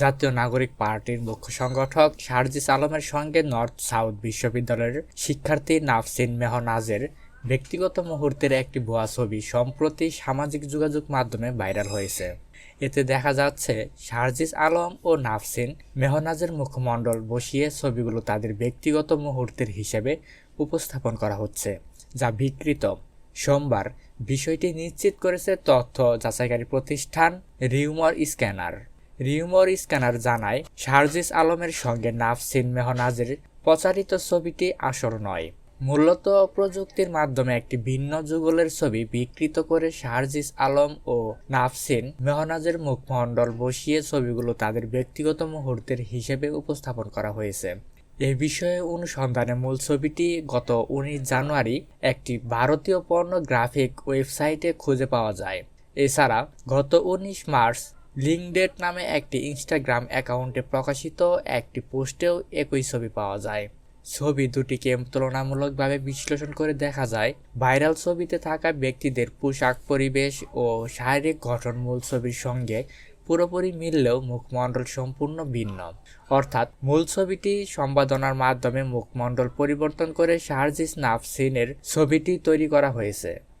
জাতীয় নাগরিক পার্টির মুখ্য সংগঠক শারজিস আলমের সঙ্গে নর্থ সাউথ বিশ্ববিদ্যালয়ের শিক্ষার্থী নাফসিন মেহনাজের ব্যক্তিগত মুহূর্তের একটি ভুয়া ছবি সম্প্রতি সামাজিক যোগাযোগ মাধ্যমে ভাইরাল হয়েছে। এতে দেখা যাচ্ছে, শারজিস আলম ও নাফসিন মেহনাজের মুখমণ্ডল বসিয়ে ছবিগুলো তাদের ব্যক্তিগত মুহূর্তের হিসেবে উপস্থাপন করা হচ্ছে, যা বিকৃত। সোমবার বিষয়টি নিশ্চিত করেছে তথ্য যাচাইকারী প্রতিষ্ঠান রিউমর স্ক্যানার। রিউমর স্ক্যানার জানায়, শারজিস আলমের সঙ্গে নাফসিন মেহনাজের প্রচারিত ছবিটি আসল নয়। মূলত প্রযুক্তির মাধ্যমে একটি ভিন্ন যুগলের ছবি বিকৃত করে শারজিস আলম ও নাফসিন মেহনাজের মুখমণ্ডল বসিয়ে ছবিগুলো তাদের ব্যক্তিগত মুহূর্তের হিসেবে উপস্থাপন করা হয়েছে। এই বিষয়ে অনুসন্ধানে মূল ছবিটি গত উনিশ জানুয়ারি একটি ভারতীয় পর্নোগ্রাফিক ওয়েবসাইটে খুঁজে পাওয়া যায়। এছাড়া গত উনিশ মার্চ লিঙ্কডেট নামে একটি ইনস্টাগ্রাম অ্যাকাউন্টে প্রকাশিত একটি পোস্টেও একই ছবি পাওয়া যায়। ছবি দুটিকে তুলনামূলকভাবে বিশ্লেষণ করে দেখা যায়, ভাইরাল ছবিতে থাকা ব্যক্তিদের পোশাক পরিবেশ ও শারীরিক গঠন মূল ছবির সঙ্গে পুরোপুরি মিললেও মুখমণ্ডল সম্পূর্ণ ভিন্ন। অর্থাৎ, মূল ছবিটি সম্পাদনার মাধ্যমে মুখমণ্ডল পরিবর্তন করে শারজিস নাফসিনের ছবিটি তৈরি করা হয়েছে।